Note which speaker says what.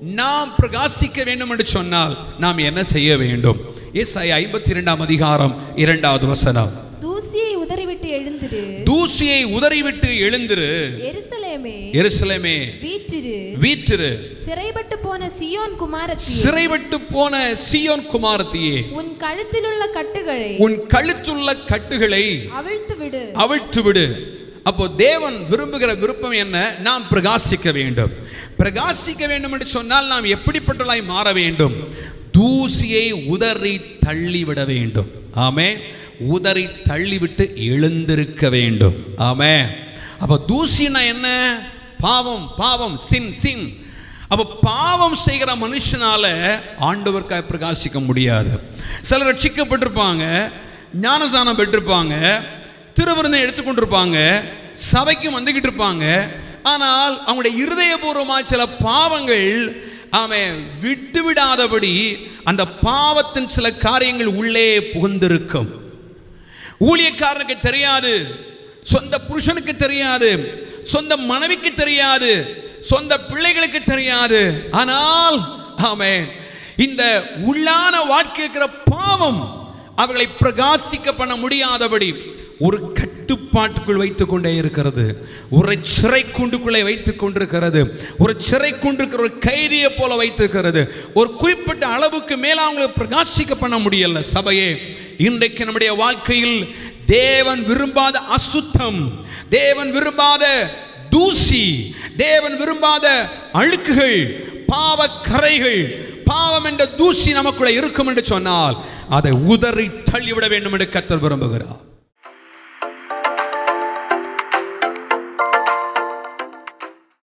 Speaker 1: நாம் பிரகாசிக்க வேண்டும் என்று சொன்னால் நாம் என்ன செய்ய வேண்டும்? ஏசாயா ஐம்பத்தி இரண்டாம் அதிகாரம் இரண்டாவது வசனம்.
Speaker 2: தூசியை உதறிவிட்டு எழுந்திரு.
Speaker 1: தூசியை உதறிவிட்டு எழுந்திரு.
Speaker 2: எருசலேமே.
Speaker 1: எருசலேமே.
Speaker 2: வீற்றிரு.
Speaker 1: வீற்றிரு.
Speaker 2: சிறைப்பட்டு போன சியோன் குமாரத்தி
Speaker 1: சிறைவிட்டு போன சியோன் குமாரத்தியே.
Speaker 2: உன் கழுத்திலுள்ள கட்டுகளை
Speaker 1: உன் கழுத்துள்ள கட்டுகளை
Speaker 2: அவிழ்த்து விடு
Speaker 1: அவிழ்த்து விடு அப்போ தேவன் விரும்புகிற விருப்பம் என்ன? நாம் பிரகாசிக்க வேண்டும். பிரகாசிக்க வேண்டும் என்று சொன்னால் நாம் எப்படிப்பட்டவளாய் மாற வேண்டும்? தூசியை உதறி தள்ளிவிட வேண்டும். ஆமே உதறி தள்ளிவிட்டு எழுந்திருக்க வேண்டும். ஆமே அப்போ தூசினா என்ன? பாவம் பாவம் சின் சின். அப்போ பாவம் செய்கிற மனுஷனால ஆண்டவருக்காக பிரகாசிக்க முடியாது. சிலர் ரட்சிக்கப்பட்டிருப்பாங்க ஞானசானம் பெற்றிருப்பாங்க திருவிருந்தை எடுத்துக்கொண்டிருப்பாங்க சபைக்கும் வந்துகிட்டு இருப்பாங்க ஆனால் அவங்களுடைய இருதயபூர்வமாக சில பாவங்கள் அவன் விட்டு விடாதபடி அந்த பாவத்தின் சில காரியங்கள் உள்ளே புகுந்திருக்கும். ஊழியக்காரனுக்கு தெரியாது சொந்த புருஷனுக்கு தெரியாது சொந்த மனைவிக்கு தெரியாது சொந்த பிள்ளைகளுக்கு தெரியாது. ஆனால் அவன் இந்த உள்ளான வாழ்க்கை இருக்கிற பாவம் அவர்களை பிரகாசிக்க பண்ண முடியாதபடி ஒரு கட்டுப்பாட்டுக்குள் வைத்துக் கொண்டே இருக்கிறது. ஒரு சிறை குண்டுக்குள்ளே வைத்துக் கொண்டிருக்கிறது ஒரு சிறை கூண்டிருக்கிற ஒரு கைதியை போல வைத்திருக்கிறது. ஒரு குறிப்பிட்ட அளவுக்கு மேல அவங்களை பிரகாசிக்க பண்ண முடியல சபையே. இன்றைக்கு நம்முடைய வாழ்க்கையில் தேவன் விரும்பாத அசுத்தம் தேவன் விரும்பாத தூசி தேவன் விரும்பாத அழுக்குகள் பாவ கரைகள் பாவம் என்ற தூசி நமக்குள்ள இருக்கும் என்று சொன்னால் அதை உதறி தள்ளிவிட வேண்டும் என்று கத்தர் விரும்புகிறார்.